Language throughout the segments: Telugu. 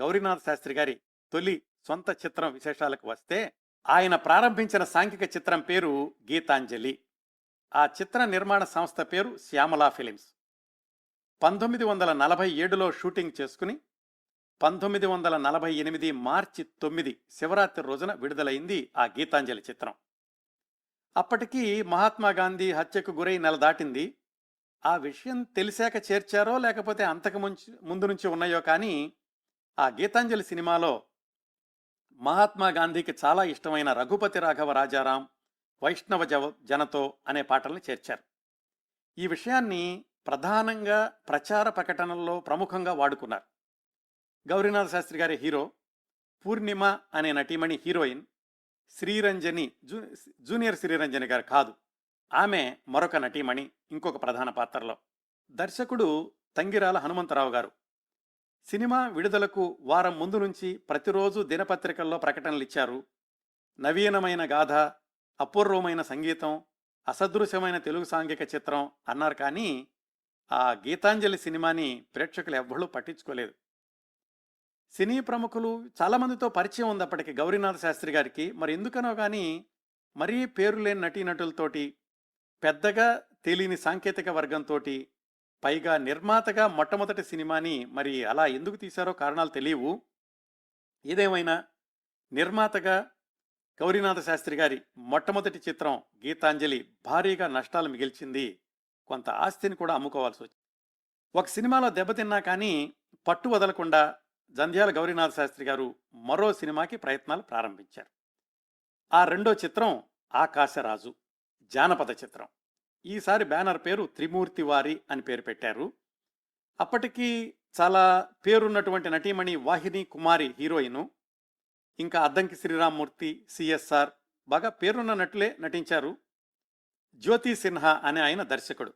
గౌరీనాథ్ శాస్త్రి గారి తొలి సొంత చిత్రం విశేషాలకు వస్తే ఆయన ప్రారంభించిన సాంఘిక చిత్రం పేరు గీతాంజలి. ఆ చిత్ర నిర్మాణ సంస్థ పేరు శ్యామలా ఫిలిమ్స్. పంతొమ్మిది వందల నలభై ఏడులో షూటింగ్ చేసుకుని పంతొమ్మిది వందల నలభై ఎనిమిది మార్చి తొమ్మిది శివరాత్రి రోజున విడుదలైంది ఆ గీతాంజలి చిత్రం. అప్పటికి మహాత్మా గాంధీ హత్యకు గురై నెల దాటింది. ఆ విషయం తెలిసాక చేర్చారో లేకపోతే అంతకు ముంచి ముందు నుంచి ఉన్నాయో కానీ ఆ గీతాంజలి సినిమాలో మహాత్మా గాంధీకి చాలా ఇష్టమైన రఘుపతి రాఘవ రాజారాం వైష్ణవ జవ జనతో అనే పాటల్ని చేర్చారు. ఈ విషయాన్ని ప్రధానంగా ప్రచార ప్రకటనల్లో ప్రముఖంగా వాడుకున్నారు. గౌరీనాథ శాస్త్రి గారి హీరో పూర్ణిమ అనే నటీమణి హీరోయిన్ శ్రీరంజని జూ జూనియర్ శ్రీరంజని గారు కాదు. ఆమె మరొక నటీమణి ఇంకొక ప్రధాన పాత్రలో. దర్శకుడు తంగిరాల హనుమంతరావు గారు. సినిమా విడుదలకు వారం ముందు నుంచి ప్రతిరోజు దినపత్రికల్లో ప్రకటనలు ఇచ్చారు నవీనమైన గాథ అపూర్వమైన సంగీతం అసదృశ్యమైన తెలుగు సాంఘిక చిత్రం అన్నారు కానీ ఆ గీతాంజలి సినిమాని ప్రేక్షకులు ఎవ్వరూ పట్టించుకోలేదు. సినీ ప్రముఖులు చాలామందితో పరిచయం ఉంది అప్పటికి గౌరీనాథ శాస్త్రి గారికి. మరి ఎందుకనో కానీ మరీ పేరు లేని నటీనటులతోటి పెద్దగా తెలియని సాంకేతిక వర్గంతో పైగా నిర్మాతగా మొట్టమొదటి సినిమాని మరి అలా ఎందుకు తీశారో కారణాలు తెలియవు. ఏదేమైనా నిర్మాతగా గౌరీనాథ శాస్త్రి గారి మొట్టమొదటి చిత్రం గీతాంజలి భారీగా నష్టాలు మిగిల్చింది. కొంత ఆస్తిని కూడా అమ్ముకోవాల్సి వచ్చింది ఒక సినిమాలో దెబ్బతిన్నా కానీ పట్టు వదలకుండా జంధ్యాల గౌరీనాథ శాస్త్రి గారు మరో సినిమాకి ప్రయత్నాలు ప్రారంభించారు. ఆ రెండో చిత్రం ఆకాశరాజు జానపద చిత్రం. ఈసారి బ్యానర్ పేరు త్రిమూర్తి వారి అని పేరు పెట్టారు. అప్పటికి చాలా పేరున్నటువంటి నటీమణి వాహిని కుమారి హీరోయిను ఇంకా అద్దంకి శ్రీరామ్మూర్తి సిఎస్ఆర్ బాగా పేరున్న నటులే నటించారు. జ్యోతి సిన్హా అనే ఆయన దర్శకుడు.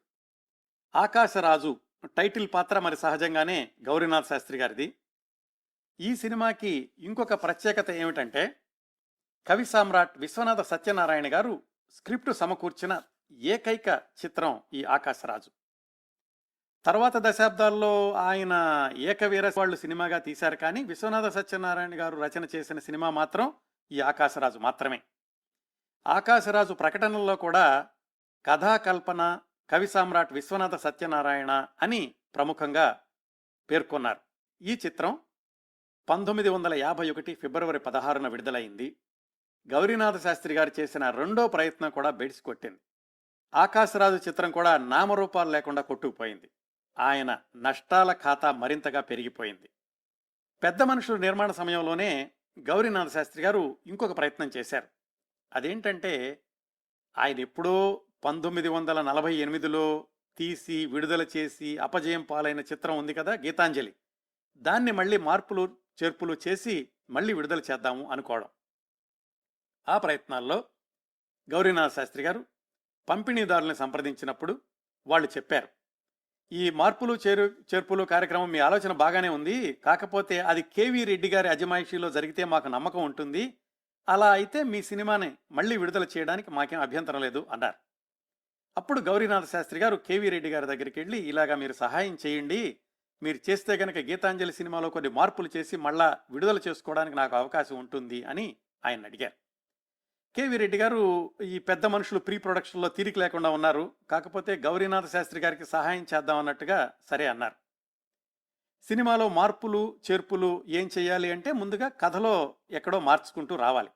ఆకాశరాజు టైటిల్ పాత్ర మరి సహజంగానే గౌరీనాథ్ శాస్త్రి గారిది. ఈ సినిమాకి ఇంకొక ప్రత్యేకత ఏమిటంటే కవి సామ్రాట్ విశ్వనాథ సత్యనారాయణ గారు స్క్రిప్ట్ సమకూర్చిన ఏకైక చిత్రం ఈ ఆకాశరాజు. తర్వాత దశాబ్దాల్లో ఆయన ఏకవీర వాళ్ళు సినిమాగా తీశారు కానీ విశ్వనాథ సత్యనారాయణ గారు రచన చేసిన సినిమా మాత్రం ఈ ఆకాశరాజు మాత్రమే. ఆకాశరాజు ప్రకటనల్లో కూడా కథాకల్పన కవి సామ్రాట్ విశ్వనాథ సత్యనారాయణ అని ప్రముఖంగా పేర్కొన్నారు. ఈ చిత్రం పంతొమ్మిది వందల యాభై ఒకటి ఫిబ్రవరి పదహారున విడుదలైంది. గౌరీనాథ శాస్త్రి గారు చేసిన రెండో ప్రయత్నం కూడా బెడిసి కొట్టింది. ఆకాశరాజు చిత్రం కూడా నామరూపాలు లేకుండా కొట్టుకుపోయింది. ఆయన నష్టాల ఖాతా మరింతగా పెరిగిపోయింది. పెద్ద మనుషుల నిర్మాణ సమయంలోనే గౌరీనాథ శాస్త్రి గారు ఇంకొక ప్రయత్నం చేశారు. అదేంటంటే ఆయన ఎప్పుడో పంతొమ్మిది వందల నలభై ఎనిమిదిలో తీసి విడుదల చేసి అపజయం పాలైన చిత్రం ఉంది కదా గీతాంజలి. దాన్ని మళ్ళీ మార్పులు చేర్పులు చేసి మళ్ళీ విడుదల చేద్దాము అనుకోవడం. ఆ ప్రయత్నాల్లో గౌరీనాథ శాస్త్రి గారు పంపిణీదారుల్ని సంప్రదించినప్పుడు వాళ్ళు చెప్పారు. ఈ మార్పులు చేరు చేర్పులు కార్యక్రమం మీ ఆలోచన బాగానే ఉంది. కాకపోతే అది కేవీ రెడ్డి గారి అజమాయిషీలో జరిగితే మాకు నమ్మకం ఉంటుంది. అలా అయితే మీ సినిమాని మళ్ళీ విడుదల చేయడానికి మాకేం అభ్యంతరం లేదు అన్నారు. అప్పుడు గౌరీనాథ శాస్త్రి గారు కేవీ రెడ్డి గారి దగ్గరికి వెళ్ళి ఇలాగా మీరు సహాయం చేయండి. మీరు చేస్తే కనుక గీతాంజలి సినిమాలో కొన్ని మార్పులు చేసి మళ్ళా విడుదల చేసుకోవడానికి నాకు అవకాశం ఉంటుంది అని ఆయన అడిగారు. కేవి రెడ్డి గారు ఈ పెద్ద మనుషులు ప్రీ ప్రొడక్షన్లో తీరిక లేకుండా ఉన్నారు. కాకపోతే గౌరీనాథ శాస్త్రి గారికి సహాయం చేద్దాం అన్నట్టుగా సరే అన్నారు. సినిమాలో మార్పులు చేర్పులు ఏం చేయాలి అంటే ముందుగా కథలో ఎక్కడో మార్చుకుంటూ రావాలి.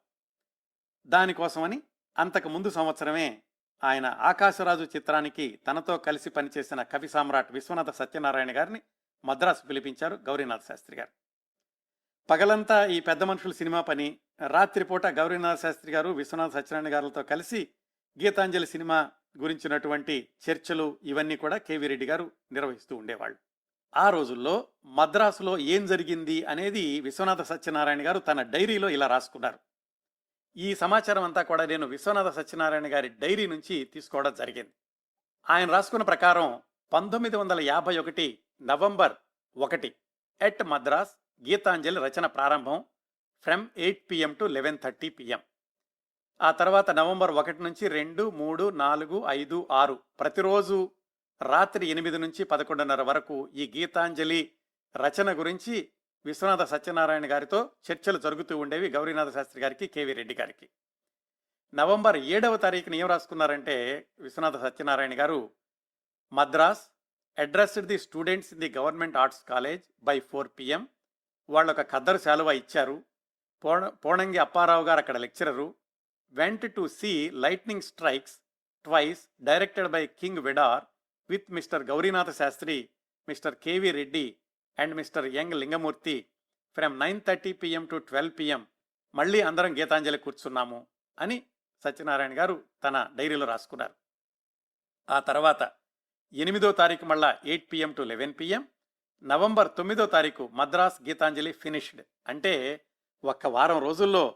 దానికోసమని అంతకు ముందు సంవత్సరమే ఆయన ఆకాశరాజు చిత్రానికి తనతో కలిసి పనిచేసిన కవి సామ్రాట్ విశ్వనాథ సత్యనారాయణ గారిని మద్రాసు పిలిపించారు గౌరీనాథ్ శాస్త్రి గారు. పగలంతా ఈ పెద్ద మనుషుల సినిమా పని. రాత్రిపూట గౌరీనాథ శాస్త్రి గారు విశ్వనాథ్ సత్యనారాయణ గారితో కలిసి గీతాంజలి సినిమా గురించినటువంటి చర్చలు ఇవన్నీ కూడా కేవీ రెడ్డి గారు నిర్వహిస్తూ ఉండేవాళ్ళు. ఆ రోజుల్లో మద్రాసులో ఏం జరిగింది అనేది విశ్వనాథ సత్యనారాయణ గారు తన డైరీలో ఇలా రాసుకున్నారు. ఈ సమాచారం అంతా కూడా నేను విశ్వనాథ సత్యనారాయణ గారి డైరీ నుంచి తీసుకోవడం జరిగింది. ఆయన రాసుకున్న ప్రకారం పంతొమ్మిది వందల యాభై ఒకటి నవంబర్ ఒకటి ఎట్ మద్రాస్ గీతాంజలి రచన ప్రారంభం from eight PM to eleven thirty PM. ఆ తర్వాత నవంబర్ ఒకటి నుంచి రెండు మూడు నాలుగు ఐదు ఆరు ప్రతిరోజు రాత్రి ఎనిమిది నుంచి పదకొండున్నర వరకు ఈ గీతాంజలి రచన గురించి విశ్వనాథ సత్యనారాయణ గారితో చర్చలు జరుగుతూ ఉండేవి గౌరీనాథ శాస్త్రి గారికి కేవీ రెడ్డి గారికి. నవంబర్ ఏడవ తారీఖున ఏం రాసుకున్నారంటే Viswanatha Satyanarayana garu Madras addressed the students in the government arts college by four PM వాళ్ళు ఒక ఖద్దరు శాలువ ఇచ్చారు. పోణ పోణంగి అప్పారావు గారు అక్కడ lecturer. Went to see lightning strikes twice directed by King Vidor with mister Gourinatha Sastri mister KV Reddy and mister young Lingamurthy from nine thirty PM to twelve PM. మళ్ళీ అందరం గీతాంజలి కూర్చున్నాము అని సత్యనారాయణ గారు తన డైరీలో రాసుకున్నారు. ఆ తర్వాత ఎనిమిదో తారీఖు మళ్ళా eight PM to eleven PM November తొమ్మిదో తారీఖు మద్రాస్ గీతాంజలి ఫినిష్డ్. అంటే ఒక్క వారం రోజుల్లో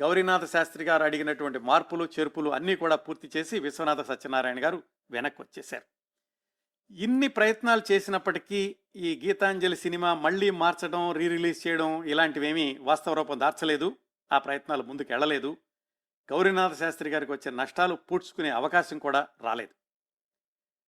గౌరీనాథ శాస్త్రి గారు అడిగినటువంటి మార్పులు చేర్పులు అన్నీ కూడా పూర్తి చేసి విశ్వనాథ సత్యనారాయణ గారు వెనక్కి వచ్చేశారు. ఇన్ని ప్రయత్నాలు చేసినప్పటికీ ఈ గీతాంజలి సినిమా మళ్ళీ మార్చడం రీ రిలీజ్ చేయడం ఇలాంటివేమీ వాస్తవ రూపం దార్చలేదు ఆ ప్రయత్నాలు ముందుకు వెళ్ళలేదు గౌరీనాథ శాస్త్రి గారికి వచ్చే నష్టాలు పూడ్చుకునే అవకాశం కూడా రాలేదు.